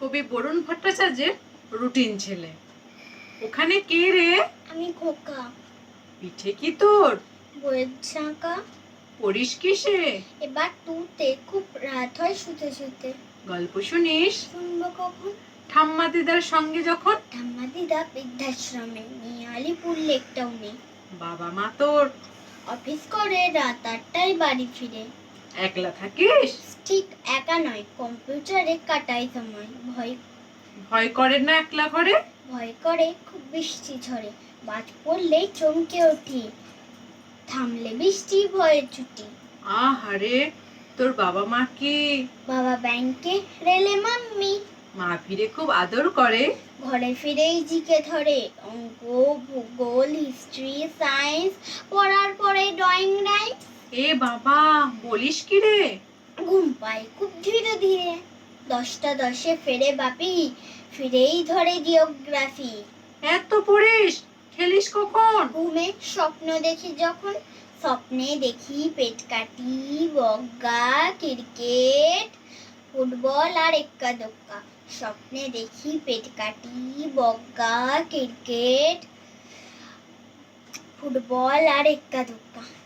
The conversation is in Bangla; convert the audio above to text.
কবি বরুণ ভট্টাচার্যের রুটিন ছেলে। ওখানে কে রে? আমি খোকা। পিঠে কি তোর? বইয়ের ঝাঁকা পড়িস কিসে? এবার তুতে খুব রাত হয় শুতে শুতে। গল্প শুনিস? শুনব কখন? ঠাম্মা দিদার সঙ্গে যখন? ঠাম্মা দিদা বৃদ্ধাশ্রমে নিয়ে আলিপুর টাউনে বাবা মা তোর? অফিস করে রাত আটটায় বাড়ি ফিরে। একলা থাকিস? ঠিক একা নয় কম্পিউটারে কাটাই সময় ভয় ভয় করে না একলা ঘরে? ভয় করে খুব বৃষ্টি ঝরে বাজ পড়লেই চমকে উঠি থামলে বৃষ্টি ভয়ে ছুটি। আহারে তোর বাবা মা কি? বাবা ব্যাংকে রেলে মাম্মি। মা ফিরে খুব আদর করে। ঘরে ফিরেই জিকে ধরে অঙ্ক ভূগোল হিস্ট্রি সায়েন্স পড়ার পরে ড্রয়িং এ বাবা বলিস কি রে? ঘুম পাই খুব ধীরে ধীরে। দশটা দশে ফেরে বাপি ফিরেই ধরে জিওগ্রাফি। এত পড়িস? খেলিস কখন? ঘুমে স্বপ্ন দেখি যখন স্বপ্নে দেখি পেট কাটি বজ্ঞা ক্রিকেট ফুটবল আর এক্কা দোক্কা। স্বপ্নে দেখি পেট কাটি বজ্ঞা ক্রিকেট ফুটবল আর এক্কা দোক্কা।